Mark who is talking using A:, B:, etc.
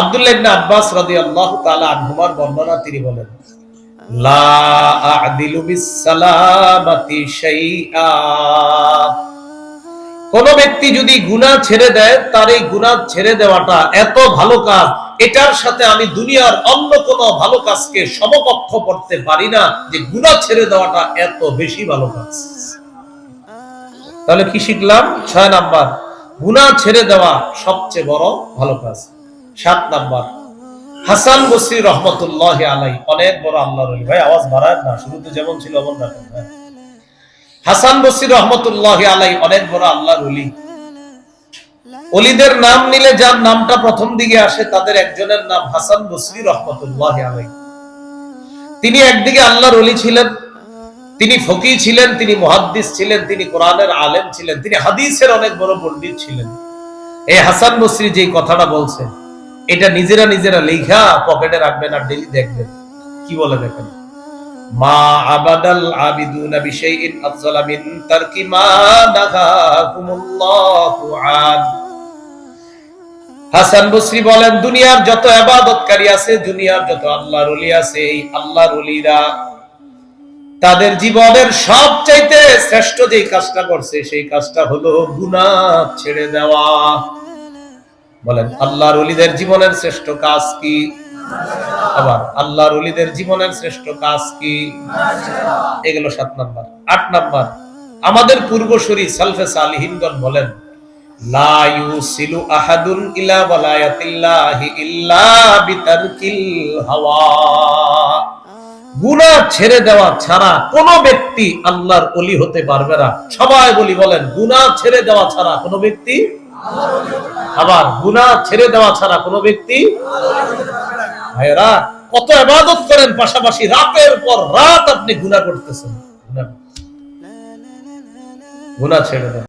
A: আব্দুল্লাহ আব্বাস রাদিয়াল্লাহু তাআলা আনহুমার বর্ণনা তিনি বলেন কোন ব্যক্তি যদি গুনাহ ছেড়ে দেয়, তার এই গুনাহ ছেড়ে দেওয়াটা এত ভালো কাজ, এটার সাথে আমি দুনিয়ার অন্য কোন ভালো কাজকে সমকক্ষ করতে পারি না, যে গুনাহ ছেড়ে দেওয়াটা এত বেশি ভালো কাজ। তাহলে কি শিখলাম? ছয় নাম্বার, গুনাহ ছেড়ে দেওয়া সবচেয়ে বড় ভালো কাজ। সাত নাম্বার। হাসান বসরি রহমতুল্লাহ আলাই অনেক বড় আল্লাহর ভাই, আওয়াজ বাড়ায় না, শুরুতে যেমন ছিল এমন রাখেন হ্যাঁ। হাসান বসরি রহমতুল্লাহ আলাই অনেক বড় আল্লাহর ওলি। অলিদের নাম নিলে যার নামটা প্রথম দিকে আসে, তাদের একজনের নাম হাসান বসরি রহমতুল্লাহ আলাই তিনি একদিকে আল্লাহর ওলি ছিলেন, তিনি ফকি ছিলেন, তিনি মহাদ্দিস ছিলেন, তিনি কোরআনের আলেম ছিলেন, তিনি হাদিসের অনেক বড় পণ্ডিত ছিলেন। এই হাসান বসরি যে কথাটা বলছেন এটা নিজেরা নিজেরা লেখা পকেটে রাখবেন আর ডেলি দেখবেন। কি বলে দেখেন? মা আবাদাল বিশাইইন মিন তারকি মা হাসান বসরি বলেন, দুনিয়ার যত আছে, দুনিয়ার যত আল্লাহর ওলি আছে, এই আল্লাহর ওলিরা তাদের জীবনের সবচাইতে শ্রেষ্ঠ যে কাজটা করছে, সেই কাজটা হলো গুনাহ ছেড়ে দেওয়া। বলেন, আল্লাহর ওলিদের জীবনের শ্রেষ্ঠ কাজ কি? আবার, আল্লাহর ওলিদের জীবনের শ্রেষ্ঠ কাজ কি? এগুলো সাত নাম্বার। আট নাম্বার, আমাদের পূর্বসূরি সালফে সালিহিনগণ বলেন আল্লাহর ওলি হতে পারবে না। সবাই বলি বলেন, গুনাহ ছেড়ে দেওয়া ছাড়া কোনো ব্যক্তি আবার গুনা ছেড়ে দেওয়া ছাড়া কোনো ব্যক্তি ভাইরা কত ইবাদত করেন, পাশাপাশি রাতের পর রাত আপনি গুনা করতেছেন। গুনা ছেড়ে দেন।